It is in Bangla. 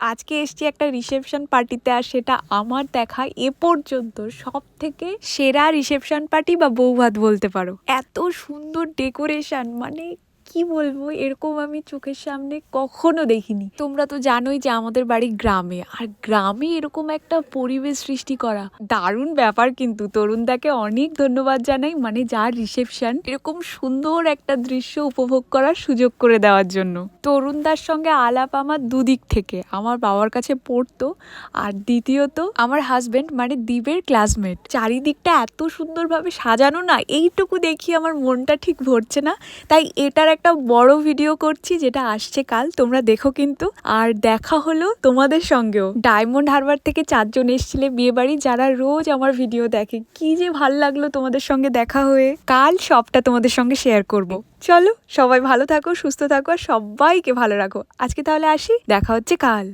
আজকে এসছি একটা রিসেপশন পার্টিতে আর সেটা আমার দেখা এ পর্যন্ত সব থেকে সেরা রিসেপশন পার্টি বা বৌভাত বলতে পারো। এত সুন্দর ডেকোরেশন মানে কি বলব? এরকম আমি চোখের সামনে কখনো দেখিনি। তোমরা তো জানোই যে আমাদের বাড়ি গ্রামে। আর গ্রামে এরকম একটা পরিবেশ সৃষ্টি করা দারুণ ব্যাপার কিন্তু। তরুণদাকে অনেক ধন্যবাদ জানাই মানে যার রিসেপশন এরকম সুন্দর একটা দৃশ্য উপভোগ করার সুযোগ করে দেওয়ার জন্য। তরুণদার সঙ্গে আলাপ আমার দুদিক থেকে। আমার বাবার কাছে পড়তো। আর দ্বিতীয়ত, আমার হাজবেন্ড মানে দ্বীপের ক্লাসমেট চারিদিকটা এত সুন্দরভাবে সাজানো না, এইটুকু দেখি আমার মনটা ঠিক ভরছে না। তাই এটার একটা বড় ভিডিও করছি যেটা আসছে কাল, তোমরা দেখো কিন্তু। আর দেখা হলো তোমাদের সঙ্গেও। ডায়মন্ড হারবার থেকে চারজন এসছিলে বিয়ে বাড়ি, যারা রোজ আমার ভিডিও দেখে। কি যে ভালো লাগল তোমাদের সঙ্গে দেখা হয়ে। কাল সবটা তোমাদের সঙ্গে শেয়ার করব। চলো, সবাই ভালো থাকো, সুস্থ থাকো, আর সবাইকে ভালো রাখো। আজকে তাহলে আসি, দেখা হচ্ছে কাল।